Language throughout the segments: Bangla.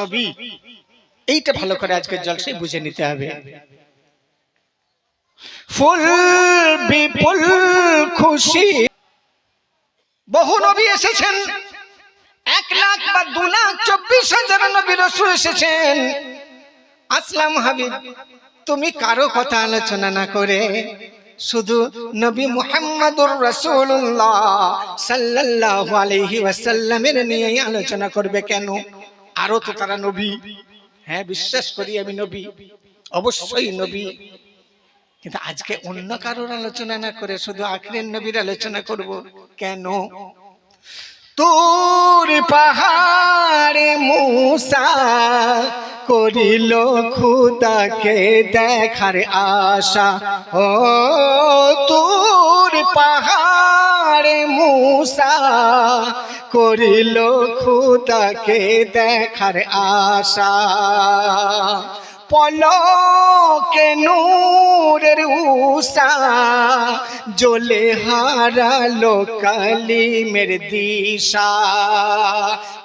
নবী। এইটা ভালো করে আজকের জলসায় বুঝে নিতে হবে। ফুল বিপুল খুশি। বহু নবী এসেছেন। এক লাখ বা দু লাখ চব্বিশ হাজার নবী রসুল এসেছেন। আসলাম হাবিব, তুমি কারও কথা আলোচনা না করে শুধু নবী মুহাম্মদুর রাসূলুল্লাহ সাল্লাল্লাহু আলাইহি ওয়াসাল্লামের নিয়ে আলোচনা করবে কেন? আরও তো তারা নবী। হ্যাঁ বিশ্বাস করি আমি নবী। অবশ্যই নবী। কিন্তু আজকে অন্য কারোর আলোচনা না করে শুধু আখরের নবীর আলোচনা করব। কেন? তোর পাহাড়ে মূসা করিল খুদাকে দেখার আশা। ও তোর পাহাড়ে মূসা করিল খুদাকে দেখার আশা। পলকে নূরের উষা জ্বলে হারালো কালিমের দিশা।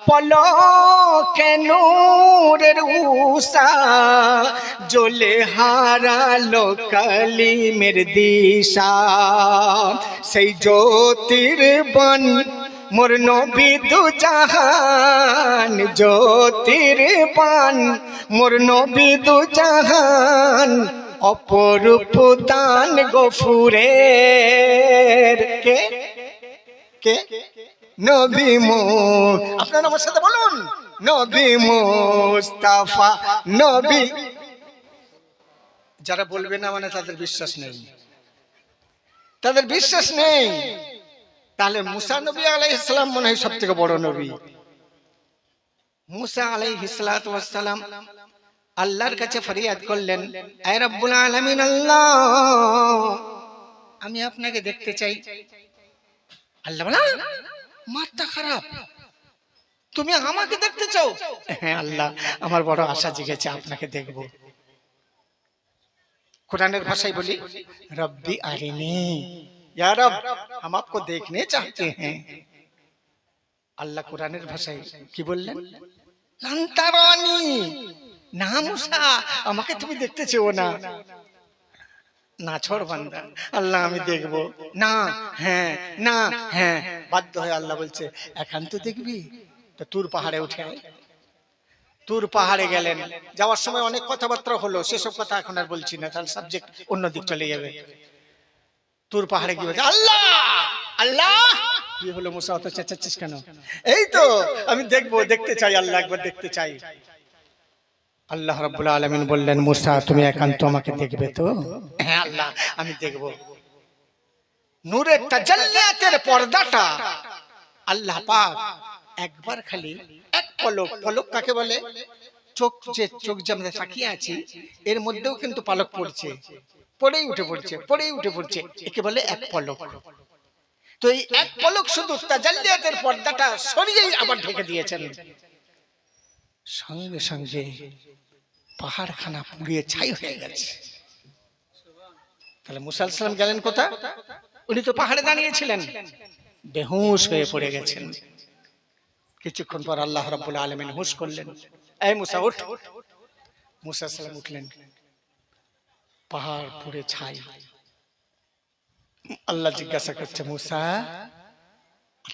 পলকে নূরের উষা জ্বলে হারালো কালিমের দিশা। সেই জ্যোতির বন মোর নবী দু জাহান জ্যোতির পান। মোর নবী দু জাহান অপরূপ দান গফুরের। কে? কে? নবী মো আপনার আমার সাথে বলুন। নবী মোস্তাফা, নবী। যারা বলবে না মানে তাদের বিশ্বাস নেই। তাদের বিশ্বাস নেই। তাহলে মুসা নবী আলাইহিসসালাম মনে হয় সব থেকে বড় নবী। মুসা আলাইহিসসালাম আল্লাহর কাছে ফরিয়াদ করলেন, আয় রব্বুল আলামিন আল্লাহ, আমি আপনাকে দেখতে চাই। আল্লাহ মাথা খারাপ। তুমি আমাকে দেখতে চাও? হ্যাঁ আল্লাহ, আমার বড় আশা জেগেছে আপনাকে দেখব। কোরআনের ভাষায় বলি, রব্বি আরিনি। ইয়া রব हम आपको देखने चाहते हैं আল্লাহ কোরআনের ভাষায় কি বললেন লান্তারানি না মুসা আমাকে তুমি দেখতে চেও না না ছড় বান্দা আল্লাহ আমি দেখব না হ্যাঁ না হ্যাঁ বাধ্য হয়ে আল্লাহ বলছে একান্ত দেখবি তো তুর পাহাড়ে উঠে আয় তুর পাহাড়ে গেলেন যাওয়ার সময় অনেক কথাবার্তা হলো সেসব কথা এখন আর বলছি না তাহলে সাবজেক্ট অন্য দিক চলে যাবে তুর পাহাড়ে গিয়ে বলছে আল্লাহ! আল্লাহ! কি হলো মুসা অত চেঁচাচ্ছিস কেন? এই তো আমি দেখব দেখতে চাই আল্লাহ একবার দেখতে চাই। আল্লাহ রাব্বুল আলামিন বললেন মুসা তুমি একান্ত আমাকে দেখবে তো? হ্যাঁ আল্লাহ আমি দেখব। নূরের তাজাল্লিয়াতের পর্দাটা আল্লাহ পাক একবার খালি এক পলক পলক কাকে বলে? চোখ যে চোখ যে আমরা তাকিয়ে আছি এর মধ্যেও কিন্তু পালক পড়ছে। পড়েই উঠে পড়ছে পড়েই উঠে পড়ছে। একে বলে এক পলক। তো এই এক পলক শুধু তাজাল্লিয়াতের পর্দাটা সরিয়েই আবার ঢেকে দিয়েছেন। সঙ্গে সঙ্গে পাহাড়খানা পুড়িয়ে ছাই হয়ে গেছে। তাহলে মুসাল সালাম গেলেন কোথা উনি তো পাহাড়ে দাঁড়িয়েছিলেন। বেহুশ হয়ে পড়ে গেছেন। কিছুক্ষণ পর আল্লাহ রাব্বুল আলামিন হুশ করলেন। এই মুসা উঠ। মুসা সালাম উঠলেন। পাহাড় পুড়ে ছাই। আল্লাহ জিজ্ঞাসা করছে, মুসা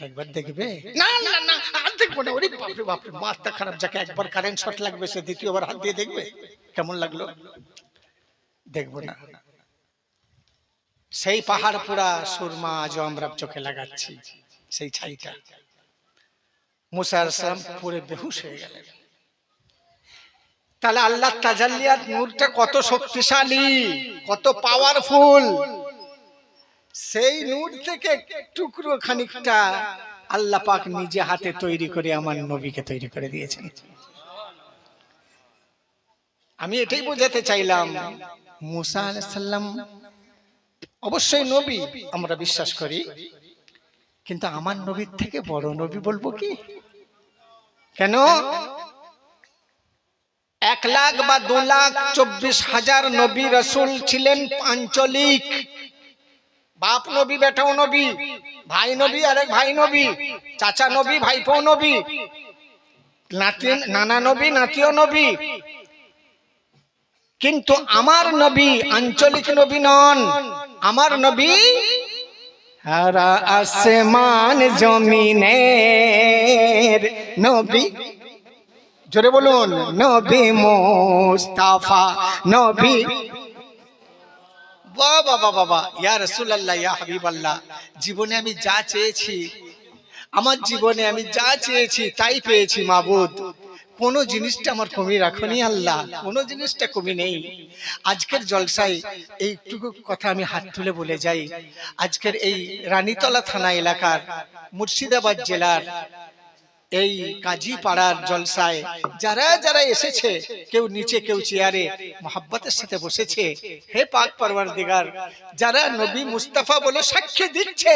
একবার দেখবে? না না না, আর দেখব না। ওরে বাপরে বাপরে, মাথা খারাপ, যাকে একবার কারেন্ট শর্ট লাগবে, সে দ্বিতীয়বার হাত দিয়ে দেখবে? কেমন লাগল? দেখব না। সেই পাহাড় পুরা সুরমা আজও আমরা চোখে লাগাচ্ছি, সেই ছাইটা। মুসা আসলাম পুরে বেহুশ হয়ে গেলেন। তাহলে আল্লাহ তাজাল্লিয়াত নূরটা কত শক্তিশালী, কত পাওয়ারফুল সেই নূর থেকে টুকরো খানিকটা আল্লাহ পাক নিজে হাতে তৈরি করে আমার নবীকে তৈরি করে দিয়েছেন। আমি এটাই বোঝাতে চাইলাম, মুসা আলাইসাল্লাম অবশ্যই নবী, আমরা বিশ্বাস করি। কিন্তু আমার নবীর থেকে বড় নবী বলব কি? কেন? এক লাখ বা দু লাখ চব্বিশ হাজার নবী রসুল ছিলেন আঞ্চলিক বাপ নবী, বেটাও নবী, ভাই নবী, আরেক ভাই নবী, চাচা নবী ভাইপো নবী, নাতি, নানা নবী, নাতিও নবী। কিন্তু আমার নবী আঞ্চলিক নবী নন, আমার নবী হারা আসমান জমিনের নবী। জোরে বলুন, নবী মোস্তাফা, নবী। বাবা বাবা বাবা, ইয়া রাসূলুল্লাহ, ইয়া হাবিবাল্লাহ, জীবনে আমি যা চেয়েছি, আমার জীবনে আমি যা চেয়েছি তাই পেয়েছি, মাবুদ। কোন জিনিসটা আমার কমি রাখনি আল্লাহ, কোন জিনিসটা কমি নেই। আজকের জলসায় এইটুকু কথা আমি হাত তুলে বলে যাই। আজকের এই রানীতলা থানা এলাকার মুর্শিদাবাদ জেলার এই কাজী পাড়ার জলসায় যারা যারা এসেছে, কেউ নিচে, কেউ চেয়ারে, মোহাব্বতের সাথে বসেছে। হে পাক পরওয়ারদিগার, যারা নবী মুস্তাফা বলে সাক্ষী দিচ্ছে,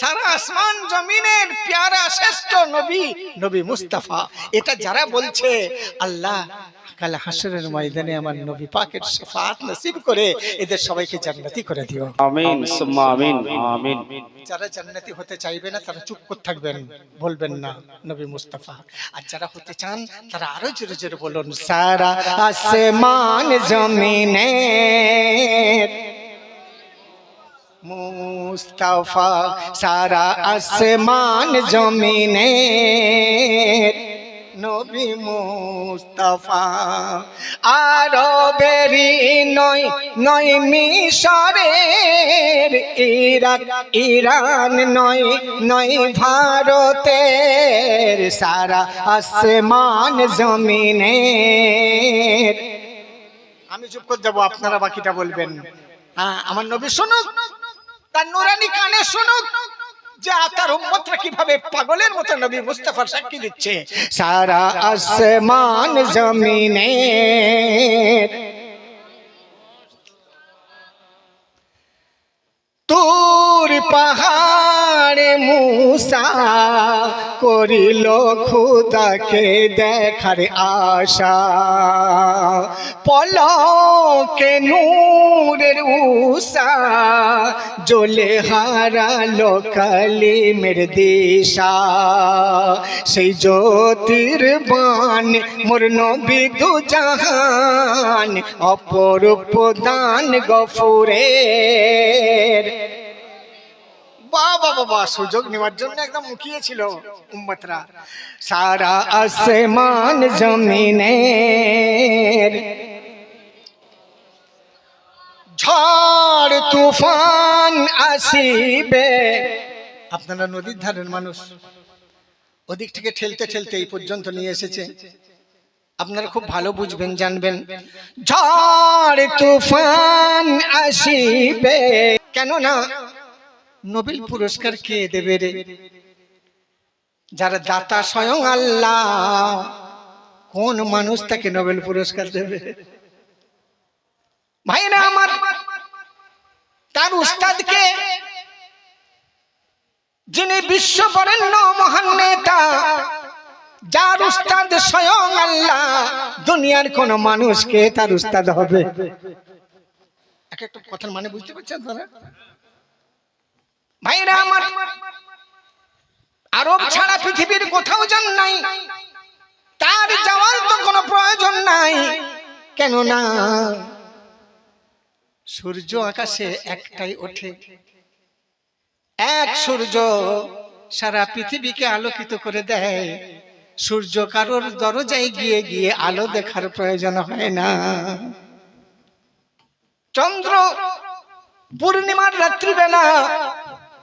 সারা আসমান জমিনের প্যারা শ্রেষ্ঠ নবী নবী মুস্তাফা। এটা যারা বলছে, আল্লাহ কাল হাসরের ময়দানে আমার নবী পাকের শাফাত নসিব করে এদের সবাইকে জান্নাতি করে দিও। আমিন সুম্মা আমিন। আমিন। যারা জান্নাতি হতে চাইবে না তারা চুপ করে থাকবেন বলবেন না নবী মুস্তাফা। আর যারা হতে চান তারা আরও জোরে জোরে বলুন সারা আসমান জমিনে মুস্তাফা সারা আসমান জমিনে নবী মুস্তাফা। আরবেরি নয় নয় মিশরের ইরাক। ইরান নয় নয় ভারতের। সারা আসমান জমিনের। আমি চুপ করে দেবো আপনারা বাকিটা বলবেন। হ্যাঁ আমার নবী শুনুক, তার নুরানি কানে শুনুক। যে তার উম্মতরা কীভাবে পাগলের মতো নবী মুস্তাফার সাক্ষী দিচ্ছে? সারা আসমান জমিনে। তোর পাহাড়ে মুসা, করিল খুদাকে দেখার আশা। পলকে নূরের উষা, জ্বলে হারালো কালিমের দিশা। সেই জ্যোতির বান মোর নবী দু জাহান, অপরূপ দান গফুরের। সুযোগ নেওয়ার জন্য একদম সারা আসমান ঝড়, তুফান আসিবে। আপনারা নদীর ধারের মানুষ, ওদিক থেকে ঠেলতে ঠেলতে এই পর্যন্ত নিয়ে এসেছে। আপনারা খুব ভালো বুঝবেন, জানবেন। ঝড়, তুফান আসিবে। কেন না নোবেল পুরস্কার কে দেবে রে? যারা দাতা স্বয়ং আল্লাহ কোন মানুষ তাকে নোবেল পুরস্কার দেবে? ভাইরা আমার তার উস্তাদকে যিনি বিশ্ব বরেণ্য মহান নেতা যার উস্তাদ স্বয়ং আল্লাহ দুনিয়ার কোন মানুষকে তার উস্তাদ হবে। এক একটা কথার মানে বুঝতে পারছেন তারা ভাইরা আমার, আরব ছাড়া পৃথিবীর কোথাও যান নাই। তার যাওয়ার তো কোনো প্রয়োজন নাই। কেন না সূর্য আকাশে একটাই ওঠে। এক সূর্য সারা পৃথিবীকে আলোকিত করে দেয়। সূর্য কারোর দরজায় গিয়ে গিয়ে আলো দেখার প্রয়োজন হয় না। চন্দ্র পূর্ণিমার রাত্রিবেলা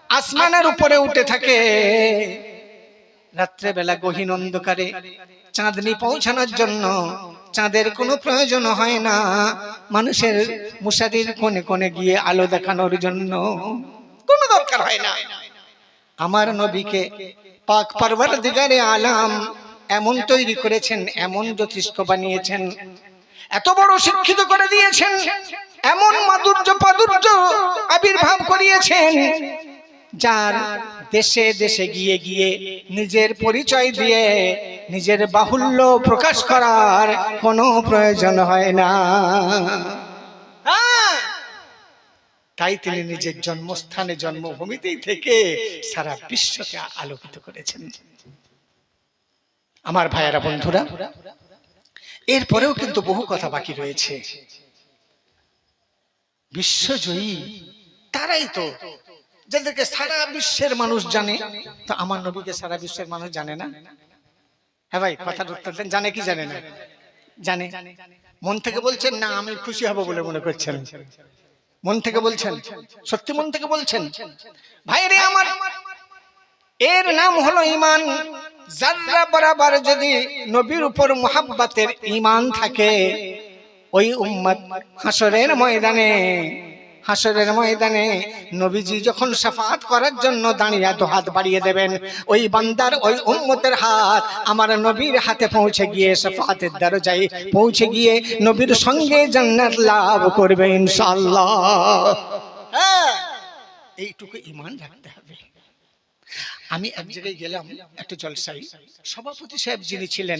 আসমানের উপরে উঠে থাকে। রাত্রেবেলা গহীন অন্ধকারে চাঁদনি পৌঁছানোর জন্য চাঁদের কোনো প্রয়োজন হয় না। মানুষের মশারির কোণে কোণে গিয়ে আলো দেখানোর জন্য কোনো দরকার হয় না। আমার নবীকে পাক পারবার দিগারে আলাম এমন তৈরি করেছেন, এমন জ্যোতিষ্ক বানিয়েছেন, এত বড় শিক্ষিত করে দিয়েছেন, এমন মাধুর্য প্রাদুর্য আবির্ভাব করিয়েছেন যার দেশে দেশে গিয়ে গিয়ে নিজের পরিচয় দিয়ে নিজের বাহুল্য প্রকাশ করার কোনো প্রয়োজন হয় না। হ্যাঁ। তাই তিনি নিজের জন্মস্থানে জন্মভূমিতেই থেকে সারা বিশ্বকে আলোকিত করেছেন। আমার ভাইয়েরা বন্ধুরা এরপরেও কিন্তু বহু কথা বাকি রয়েছে। বিশ্বজয়ী তারাই তো যাদেরকে সারা বিশ্বের মানুষ জানে, তো আমার নবীকে সারা বিশ্বের মানুষ জানে না? হ্যাঁ ভাই কথার উত্তর দেন জানে কি জানে না? জানে। মন থেকে বলছেন, না, আমি খুশি হব বলে মনে করছেন। মন থেকে বলছেন, সত্যি মন থেকে বলছেন? ভাই রে আমার, এর নাম হলো ইমান যারা বরাবর যদি নবীর উপর মোহাব্বতের ইমান থাকে, ওই উম্মত হাসরের ময়দানে হাসরের ময়দানে নবীজি যখন সাফাত করার জন্য দাঁড়িয়ে তো হাত বাড়িয়ে দেবেন ওই বান্দার ওই উম্মতের হাত আমার নবীর হাতে পৌঁছে গিয়ে সাফাতের দরজায় পৌঁছে গিয়ে নবীর সঙ্গে জান্নাত লাভ করবে ইনশাআল্লাহ। হ্যাঁ। এইটুকু ইমান রাখতে হবে। আমি এক জায়গায় গেলাম একটা জলসাই সভাপতি সাহেব যিনি ছিলেন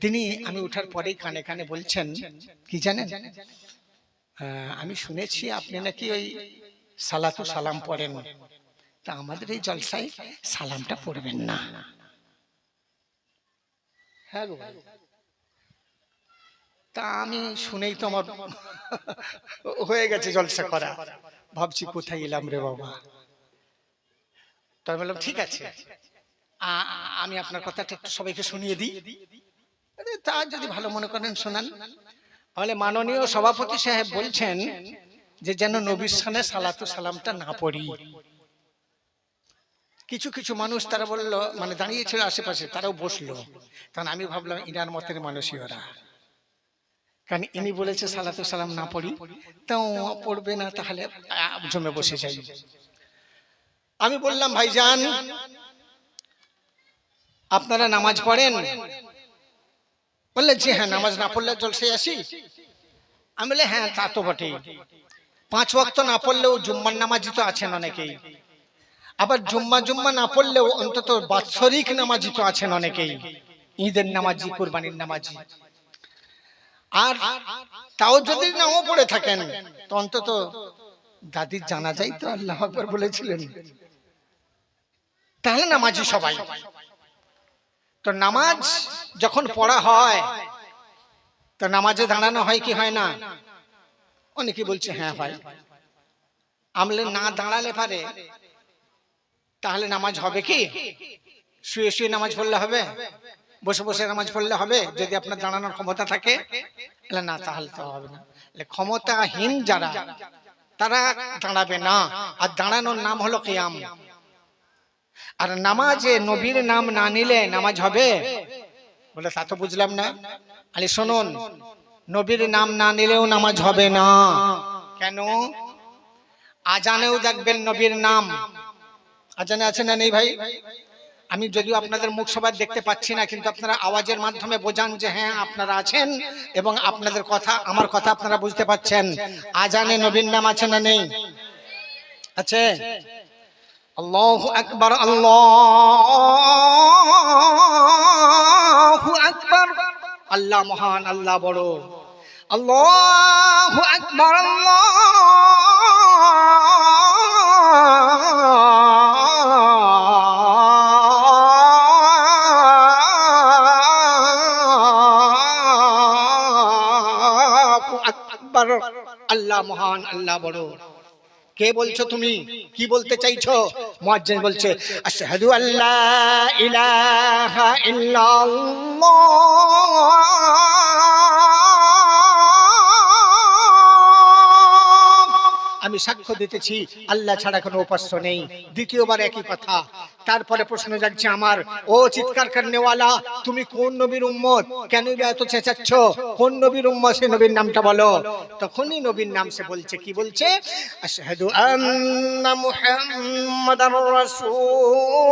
তিনি আমি ওঠার পরেই কানে কানে বলছেন কি জানেন? আমি শুনেছি আপনি নাকি ওই সালাতু সালাম পড়েন। তা আমাদের এই জলসায় সালামটা পড়বেন না। হ্যাঁ গো। তা আমি শুনেই তো আমার হয়ে গেছে জলসা করা। ভাবছি কোথায় এলাম রে বাবা। তাই বললাম, ঠিক আছে। আমি আপনার কথাটা একটু সবাইকে শুনিয়ে দিই। তা যদি ভালো মনে করেন শোনান। তাহলে মাননীয় সভাপতি সাহেব বলছেন যে যেন নবীর সানে সালাতু সালামটা না পড়ি। কিছু কিছু মানুষ তারা বলল মানে দাঁড়িয়েছিল আশেপাশে তারাও বসল। কারণ আমি ভাবলাম ইনার মতের মানুষই ওরা। কারণ ইনি বলেছে সালাতু সালাম না পড়ি। তাও পড়বে না তাহলে জমে বসে যাই। আমি বললাম ভাইজান আপনারা নামাজ পড়েন? বললেন জি হ্যাঁ নামাজ না পড়লে জলসে আসি? আমি বলে হ্যাঁ তা তো বটেই। পাঁচ ওয়াক্ত না পড়লেও জুম্মার নামাজি তো আছেন অনেকেই। আবার জুম্মা জুম্মা না পড়লেও অন্তত বাৎসরিক নামাজি তো আছেন অনেকেই। ঈদের নামাজি কোরবানির নামাজি আর তাও যদি নাও পড়ে থাকেন, তো অন্তত দাদির জানা যায় তো আল্লাহ আকবর বলেছিলেন। তাহলে নামাজি সবাই। তো নামাজ যখন পড়া হয় তো নামাজে দাঁড়ানো হয় কি হয় না? অনেকে বলছে হ্যাঁ ভাই। আমলে না দাঁড়ালে পারে। তাহলে নামাজ হবে কি? শুয়ে শুয়ে নামাজ পড়লে হবে? বসে বসে নামাজ পড়লে হবে? যদি আপনার দাঁড়ানোর ক্ষমতা থাকে তাহলে না তাহলে তো হবে না। ক্ষমতাহীন যারা তারা দাঁড়াবে না। আর দাঁড়ানোর নাম হলো কিয়াম। আর নামাজে নবীর নাম না নিলে নামাজ হবে? বলে তা তো বুঝলাম না। আরে শুনুন নবীর নাম না নিলেও নামাজ হবে না। কেন? আজানেও দেখবেন নবীর নাম। আজানে আছে না নেই ভাই? আমি যদিও আপনাদের মুখ সবাই দেখতে পাচ্ছি না কিন্তু আপনারা আওয়াজের মাধ্যমে বোঝান যে হ্যাঁ আপনারা আছেন এবং আপনাদের কথা আমার কথা আপনারা বুঝতে পাচ্ছেন আজানে নবীর নাম আছে না নেই? আছে? আল্লাহ আকবার আল্লাহ। আল্লাহ মহান আল্লাহ বড়। আল্লাহ আকবার আল্লাহ মহান আল্লাহ বড়। কে বলছো তুমি? কি বলতে চাইছো? মুয়াজ্জিন বলছে আশহাদু আল্লা ইলাহা ইল্লাল্লাহ। আমি সাক্ষ্য দিতেছি, আল্লাহ ছাড়া কোনো উপাস্য নেই। দ্বিতীয়বার একই কথা। তারপরে প্রশ্ন যাচ্ছে আমার, ও চিৎকার করনেওয়ালা, তুমি কোন নবীর উম্মত? কেন এত চেঁচাচ্ছ? কোন নবীর উম্মত? সে নবীর নামটা বলো। তখনই নবীর নাম সে বলছে, কি বলছে? আশহাদু আন্না মুহাম্মাদার রাসূলুল্লাহ।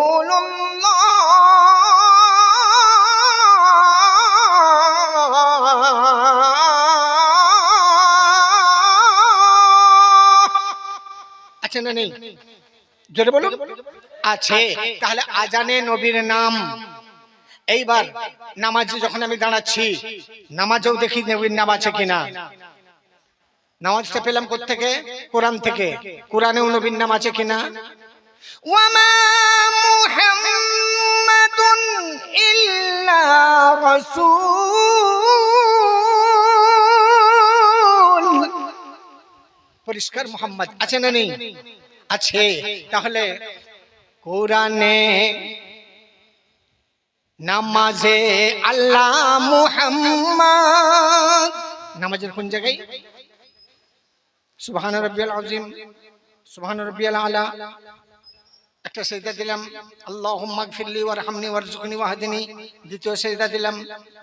আছে না নেই। জোরে বলুন? আছে। তাহলে আজানে নবীর নাম। এইবার নামাজে যখন আমি দাঁড়াচ্ছি, নামাজেও দেখি নবীর নাম আছে কিনা। নামাজটা পেলাম থেকে কোরআন থেকে। কোরআনেও নবীর নাম আছে কিনা? ওয়ামা মুহাম্মাদুন ইল্লা রাসূল। পরিষ্কার মোহাম্মদ আছে না নেই? আছে। তাহলে কোরআনে নামাজে আল্লাহ মুহাম্মদ। নামাজের কোন জায়গায়? সুবহান রাব্বিয়াল আযীম সুবহান রাব্বিয়াল আলা। একটা সেজদা দিলাম আল্লাহুম্মা গফিরলি ওয়ারহামনি ওয়ারজুকনি ওয়াহদিনি দ্বিতীয় সেজদা দিলাম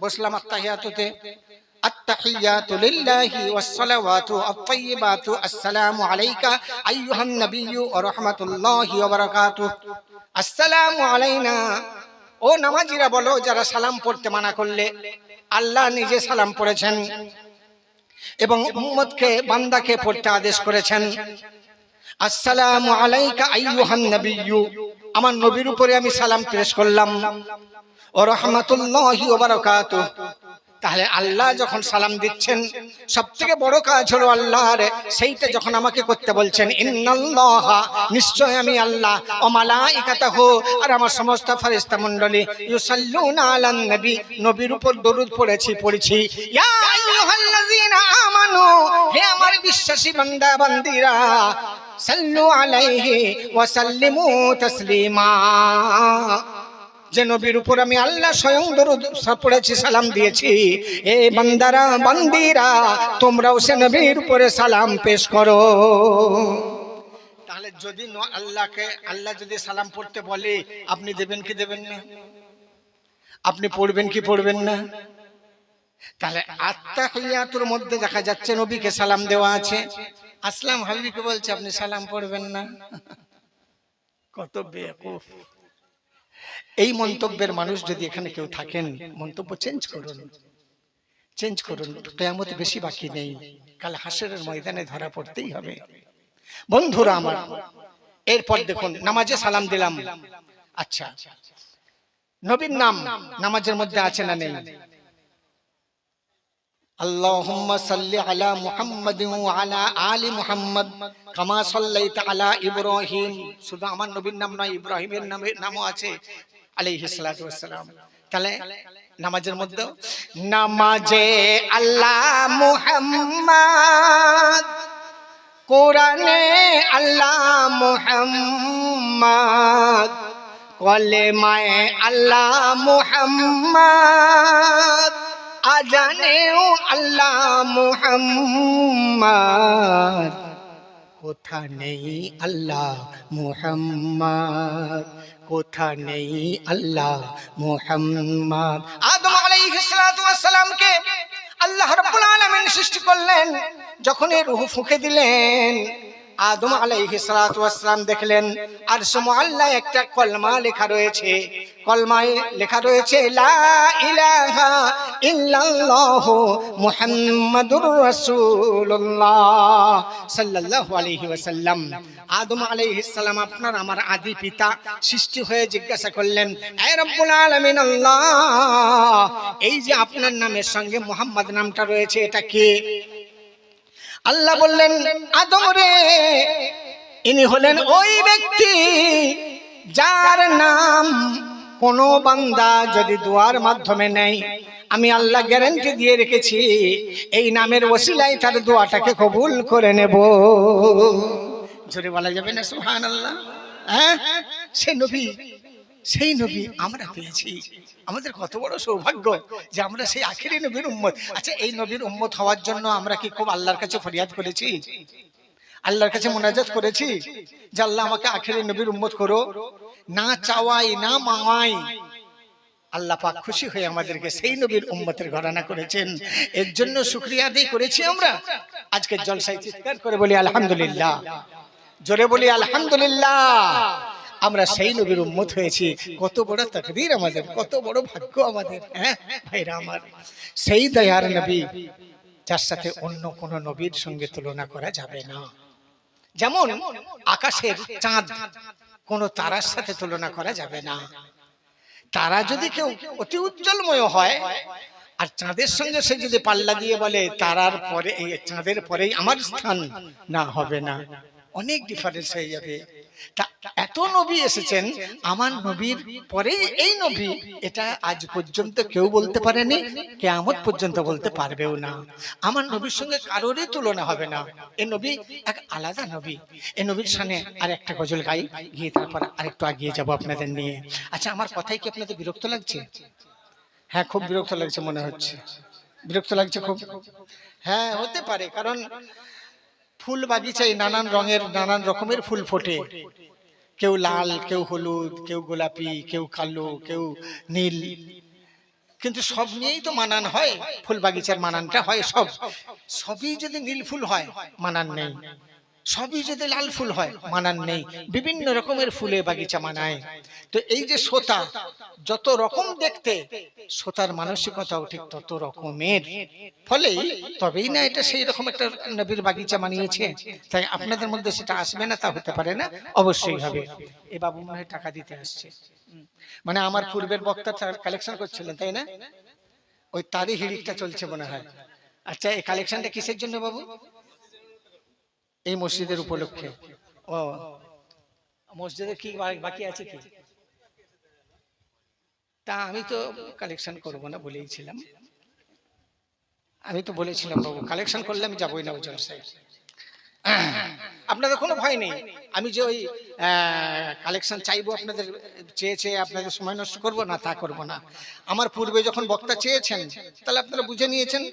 বসলাম আত্তাহিয়াতুতে التحيات لله والصلوات الطيبات السلام عليك أيها النبي ورحمة الله وبركاته السلام علينا ও নামাজিরা বলো যারা সালাম পড়তে মানা করলে আল্লাহ নিজে সালাম পড়েছেন এবং উম্মতকে বান্দাকে পড়তে আদেশ করেছেন আসসালামু আলাইকা আইয়ুহান নাবিয়্যু আমার নবীর উপরে আমি সালাম পেশ করলাম ও রহমাতুল্লাহি ওয়া বারাকাতুহু তাহলে আল্লাহ যখন সালাম দিচ্ছেন সব থেকে বড় কাজ হলো আল্লাহর, সেইটা যখন আমাকে করতে বলছেন, ইন্নাল্লাহা, নিশ্চয় আমি আল্লাহ, ও মালাইকাতাহু, আর আমার সমস্ত ফেরেশতা মণ্ডলী, ইউসাল্লুনা আলান নবী, নবীর উপর দরুদ পড়েছি পড়েছি। ইয়া আইয়ুহাল্লাযীনা আমানু, হে আমার বিশ্বাসী বান্দা, বান্দিরা, সাল্লু আলাইহি ওয়া সাল্লিমু তাসলিমা। যে নবীর উপর আমি আল্লাহ স্বয়ং দরুদ পড়েছি, সালাম দিয়েছি। এ বান্দারা, বান্দিরা, তোমরাও সে নবীর উপরে সালাম পেশ করো। তাহলে যদি আল্লাহকে, আল্লাহ যদি সালাম পড়তে বলে, আপনি দেবেন কি দেবেন না? আপনি পড়বেন কি পড়বেন না? তাহলে আত্মা হইয়াতুর মধ্যে দেখা যাচ্ছে নবীকে সালাম দেওয়া আছে। আসলাম হাবিবিকে বলছে, আপনি সালাম পড়বেন না। কত বেকুফ। এই মন্তব্যের মানুষ যদি এখানে কেউ থাকেন মন্তব্য চেঞ্জ করুন চেঞ্জ করুন কেয়ামত বেশি বাকি নেই কাল হাসরের ময়দানে ধরা পড়তেই হবে বন্ধুরা আমার এরপর দেখুন নামাজে সালাম দিলাম আচ্ছা নবীর নাম নামাজের মধ্যে আছে না নেই اللهم صل على محمد وعلى آل محمد كما صليت على إبراهيم শুধু আমার নবীর নাম নয় ইব্রাহিমের নামে নামও আছে আলাইহিস তাহলে নামাজের মধ্যে? নামাজে আল্লাহ মুহাম্মদ। কোরআনে আল্লাহ মুহাম্মদ। কলেমায় আল্লাহ মুহাম্মদ। আজানেও আল্লাহ মুহাম্মদ। কোথা নেই আল্লাহ মুহাম্মদ? কোথা নেই আল্লাহ মোহাম্মদ? আদম আলাইহিসসালামকে আল্লাহ রাব্বুল আলামিন সৃষ্টি করলেন যখন এই রূহ ফুঁকে দিলেন। আদম আলাইহিস সালাতু ওয়াস দেখলেন, আর আল্লাহ একটা কলমা লেখা রয়েছে। কলমায় লেখা রয়েছে, লা ইলাহা আলাইহি ওয়াসাল্লাম। আদম আলাইহিস আপনার, আমার আদি পিতা সৃষ্টি হয়ে জিজ্ঞাসা করলেন আল্লাহ, এই যে আপনার নামের সঙ্গে মুহাম্মদ নামটা রয়েছে, এটা কে? আল্লাহ বললেন, আদম রে, ইনি হলেন ওই ব্যক্তি যার নাম কোন বান্দা যদি দোয়ার মাধ্যমে নেই আমি আল্লাহ গ্যারান্টি দিয়ে রেখেছি, এই নামের ওসিলাই তার দোয়াটাকে কবুল করে নেব। জোরে বলা যাবে না সুহান আল্লাহ হ্যাঁ? সে নবী। সেই নবী আমরা পেয়েছি। আমাদের কত বড় সৌভাগ্য যে আমরা সেই আখেরি নবীর উম্মত। আচ্ছা এই নবীর উম্মত হওয়ার জন্য আমরা কি খুব আল্লাহর কাছে ফরিয়াদ করেছি? আল্লাহর কাছে মোনাজাত করেছি যে আল্লাহ আমাকে আখেরি নবীর উম্মত করো। না চাওয়াই, না মাওয়াই। আল্লাহ পাক খুশি হয়ে আমাদেরকে সেই নবীর উম্মতের ঘরানা করেছেন। এর জন্য শুক্রিয়া আদায় করেছি আমরা। আজকে জলসায় চিৎকার করে বলি, আলহামদুলিল্লাহ। জোরে বলি, আলহামদুলিল্লাহ। আমরা সেই নবীর উম্মত হয়েছি। কত বড় তাকদীর আমাদের কত বড় ভাগ্য আমাদের হ্যাঁ? ভাইরা আমার। সেই দয়ার নবী যার সাথে অন্য কোন নবীর সঙ্গে তুলনা করা যাবে না। যেমন আকাশের চাঁদ কোন তারার সাথে তুলনা করা যাবে না। তারা যদি কেউ অতি উজ্জ্বলময় হয় আর চাঁদের সঙ্গে সে যদি পাল্লা দিয়ে বলে তারার পরে চাঁদের পরেই আমার স্থান না হবে না। অনেক ডিফারেন্স হয়ে যাবে। তা এত নবী এসেছেন আমার নবীর পরে এই নবী এটা আজ পর্যন্ত কেউ বলতে পারেনি কেয়ামত পর্যন্ত বলতে পারবেও না। আমার নবীর সঙ্গে কারোরই তুলনা হবে না। এ নবী এক আলাদা নবী। এ নবীর সামনে আর একটা গজল গাই গিয়ে তারপর আরেকটু আগিয়ে যাব আপনাদের নিয়ে। আচ্ছা আমার কথাই কি আপনাদের বিরক্ত লাগছে? হ্যাঁ খুব বিরক্ত লাগছে মনে হচ্ছে। বিরক্ত লাগছে খুব হ্যাঁ হতে পারে কারণ ফুল বাগিচায় নানান রঙের, নানান রকমের ফুল ফোটে। কেউ লাল, কেউ হলুদ, কেউ গোলাপি, কেউ কালো, কেউ নীল। কিন্তু সব নিয়েই তো মানান হয়, ফুল বাগিচার মানানটা হয় সব। সবই যদি নীল ফুল হয়, মানান নেই। সবই যদি লাল ফুল হয় মানান নেই। বিভিন্ন রকমের ফুলে বাগিচা মানায়। তো এই যে শ্রোতা যত রকম দেখতে শ্রোতার মানসিকতাও ঠিক তত রকমের। ফলে তবেই না এটা সেই রকম একটা নবীর বাগিচা মানিয়েছে। তাই আপনাদের মধ্যে সেটা আসবে না তা হতে পারে না? অবশ্যই হবে। এ বাবু মনে হয় টাকা দিতে আসছে। মানে আমার পূর্বের বক্তা কালেকশন করছিলেন তাই না? ওই তারই হিড়িকটা চলছে মনে হয়। আচ্ছা এই কালেকশনটা কিসের জন্য বাবু? এই মসজিদের উপলক্ষে। ও মসজিদে কি বাকি আছে কি? তা আমি তো কালেকশন করব না বলেইছিলাম। আমি তো বলেছিলাম বাবু কালেকশন করলে আমি যাবোই না ওই জলসায় আপনাদের কোনো ভয় নেই। আমি যে ওই কালেকশন চাইব আপনাদের চেয়ে চেয়ে আপনাদের সময় নষ্ট করব না, তা করব না। আমার পূর্বে যখন বক্তা চেয়েছেন, তাহলে আপনারা বুঝে নিয়েছেন,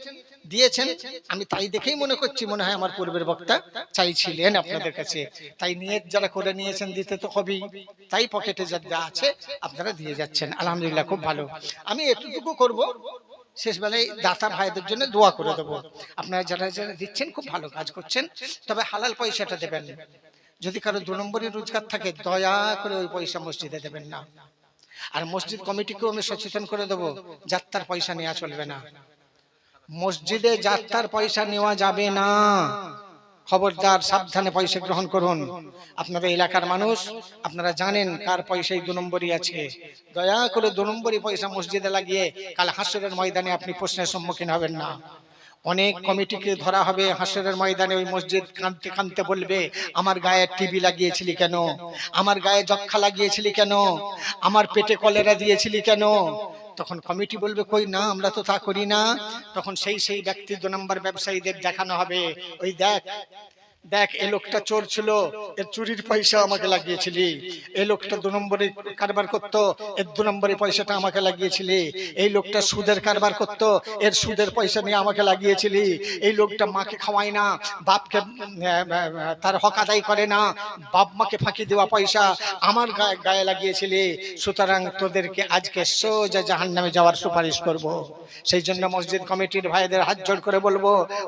দিয়েছেন। আমি তাই দেখেই মনে করছি, মনে হয় আমার পূর্বের বক্তা চাইছিলেন আপনাদের কাছে। তাই নিয়ে যারা করে নিয়েছেন, দিতে তো হবেই। তাই পকেটে যা আছে, আপনারা দিয়ে যাচ্ছেন। আলহামদুলিল্লাহ, খুব ভালো। আমি এতটুকু করব শেষ বেলায় দাতা ভাইদের জন্য দোয়া করে দেবো। আপনারা যারা যারা দিচ্ছেন, খুব ভালো কাজ করছেন। তবে হালাল পয়সাটা দেবেন। যদি কারও দু নম্বরের রোজগার থাকে, দয়া করে ওই পয়সা মসজিদে দেবেন না। আর মসজিদ কমিটিকেও আমি সচেতন করে দেবো, যাত্রার পয়সা নেওয়া চলবে না। মসজিদে যাত্রার পয়সা নেওয়া যাবে না। খবরদার সাবধানে পয়সা গ্রহণ করুন। আপনারা এলাকার মানুষ, আপনারা জানেন কার পয়সায় দু নম্বরই আছে। দয়া করে দু নম্বরই পয়সা মসজিদে লাগিয়ে কাল হাসরের ময়দানে আপনি প্রশ্নের সম্মুখীন হবেন না। অনেক কমিটিকে ধরা হবে, হাসরের ময়দানে ওই মসজিদ কাঁদতে কাঁদতে বলবে, আমার গায়ে টিভি লাগিয়েছিলি কেন? আমার গায়ে যক্ষা লাগিয়েছিলি কেন? আমার পেটে কলেরা দিয়েছিলি কেন? তখন কমিটি বলবে, কই না, আমরা তো তা করি না। তখন সেই সেই ব্যক্তি দু নম্বর ব্যবসায়ীদের দেখানো হবে। ওই দেখ দেখ এ লোকটা চোর ছিল এর চুরির পয়সা আমাকে লাগিয়েছিলি। এই লোকটা দু নম্বরে কারবার করতো, এর দু নম্বরে পয়সাটা আমাকে লাগিয়েছিলি। এই লোকটা সুদের কারবার করতো, এর সুদের পয়সা নিয়ে আমাকে লাগিয়েছিলি। এই লোকটা মাকে খাওয়ায় না, বাপকে তার হক আদায় করে না, বাপ মাকে ফাঁকি দেওয়া পয়সা আমার গায়ে গায়ে লাগিয়েছিলি। সুতরাং তোদেরকে আজকে সোজা জাহান নামে যাওয়ার সুপারিশ করব। সেই জন্য মসজিদ কমিটির ভাইদের হাত জোড় করে বলব,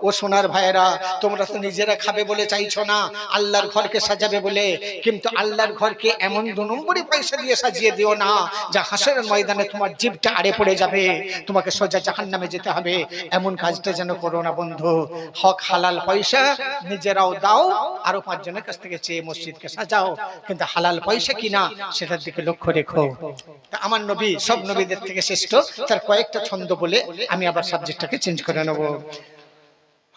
ও সোনার ভাইয়েরা, তোমরা তো নিজেরা খাবে বলে চাইছো না, আল্লাহর ঘরকে সাজাবে বলে। কিন্তু আল্লাহর ঘরকে এমন দু নম্বরই পয়সা দিয়ে সাজিয়ে দিও না, যা হাসের ময়দানে তোমার জীবটা আড়ে পড়ে যাবে। তোমাকে সোজা জাহান নামে যেতে হবে। এমন কাজটা যেন করো না, বন্ধু। হক, হালাল পয়সা নিজেরাও দাও, আরও পাঁচজনের কাছ থেকে চেয়ে মসজিদকে সাজাও। কিন্তু হালাল পয়সা কিনা, সেটার দিকে লক্ষ্য রেখো। তা আমার নবী, সব নবীদের থেকে শ্রেষ্ঠ, তার কয়েকটা ছন্দ বলে আমি আবার সাবজেক্টটাকে চেঞ্জ করে নেব।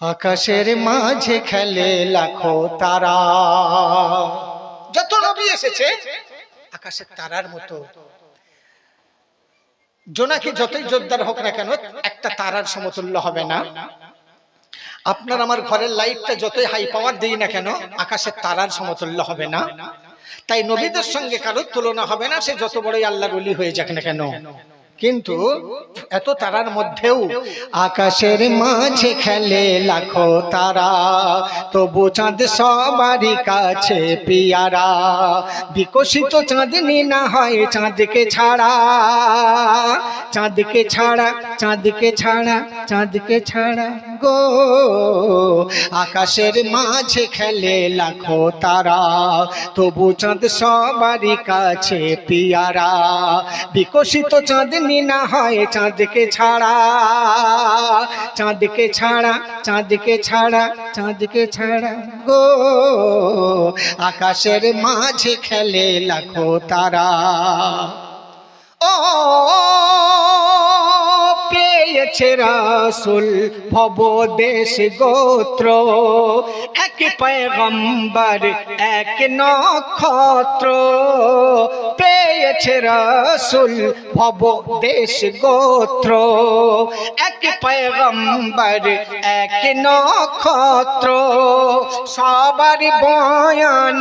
আকাশের মাঝে খেলে লাখো তারা। যত নবী এসেছে, আকাশের তারার মতো। জোনাকি যতই জোরদার হোক না কেন, একটা তারার সমতুল্য হবে না। আপনার আমার ঘরের লাইটটা যতই হাই পাওয়ার দিই না কেন, আকাশের তারার সমতুল্য হবে না। তাই নবীদের সঙ্গে কারোর তুলনা হবে না, সে যত বড়ই আল্লাহর হয়ে যাক না কেন। কিন্তু এত তারার মধ্যেও আকাশের মাঝে খেলে লাখো তারা, তবু চাঁদ সবারই কাছে পিয়ারা। বিকশিত চাঁদনি না হয় চাঁদকে ছাড়া চাঁদকে ছাড়া চাঁদকে ছাড়া চাঁদকে ছাড়া গো। আকাশের মাঝে খেলে লাখো তারা, তবু চাঁদ সবারই কাছে পিয়ারা। বিকশিত চাঁদনি না হয় চাঁদকে ছাড়া চাঁদকে ছাড়া চাঁদকে ছাড়া চাঁদকে ছাড়া গো। আকাশের মাঝে খেলে লাখো তারা। ও, পেয়েছে রাসুল ভব দেশ গোত্র। এক পয়গম্বর, এক নক্ষত্র। পেয়েছে রসুল ভব দেশ গোত্র। এক পয়গম্বর এক নক্ষত্র। সবার বয়ান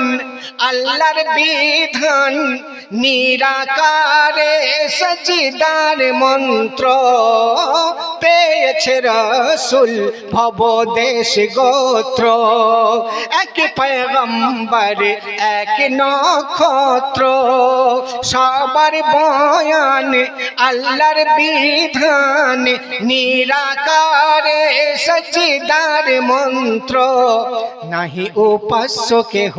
আল্লাহর বিধান। নিরাকারে সজিদার মন্ত্র পেয়েছে রসুল ভব দেশ গোত্র। এক পয়গম্বর, এক নক্ষত্র, সবার বয়ান আল্লাহর বিধান। নিরাকারে সচিদার মন্ত্র, নাহি উপাস্য কেহ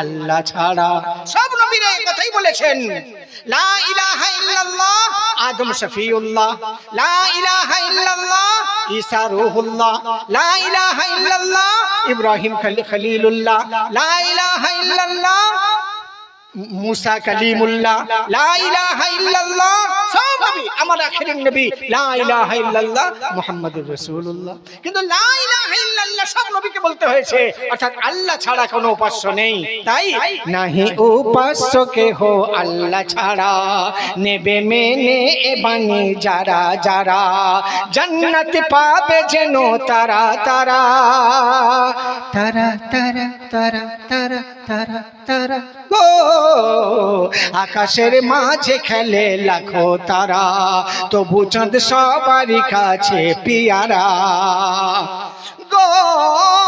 আল্লাহ ছাড়া। সব নবীরা কথাই বলেছেন লা ইলাহা ইল্লাল্লাহ আদম শফিউল্লাহ লা ইলাহা ইল্লাল্লাহ ঈসা রূহুল্লাহ লা ইলাহা ইল্লাল্লাহ ইব্রাহিম খলি- খলিলুল্লাহ লা ইলাহা ইল্লাল্লাহ মুসা কালিমুল্লাহ, লা ইলাহা ইল্লাল্লাহ, সব নবী, আমার আখেরের নবী, লা ইলাহা ইল্লাল্লাহ মুহাম্মাদুর রাসূলুল্লাহ। কিন্তু লা ইলাহা ইল্লাল্লাহ সব নবীকে বলতে হয়েছে, অর্থাৎ আল্লাহ ছাড়া কোনো উপাস্য নেই। তাই নাহি উপাস্য কেহ আল্লাহ ছাড়া, নেবে মেনে এ বাণী যারা যারা, জান্নাত পাবে যেন তারা। তারা তারা তারা তারা তারা তারা তারা। গো আকাশের মাঝে খেলে লাখো তারা। তবু চাঁদ সবারই কাছে পিয়ারা। গো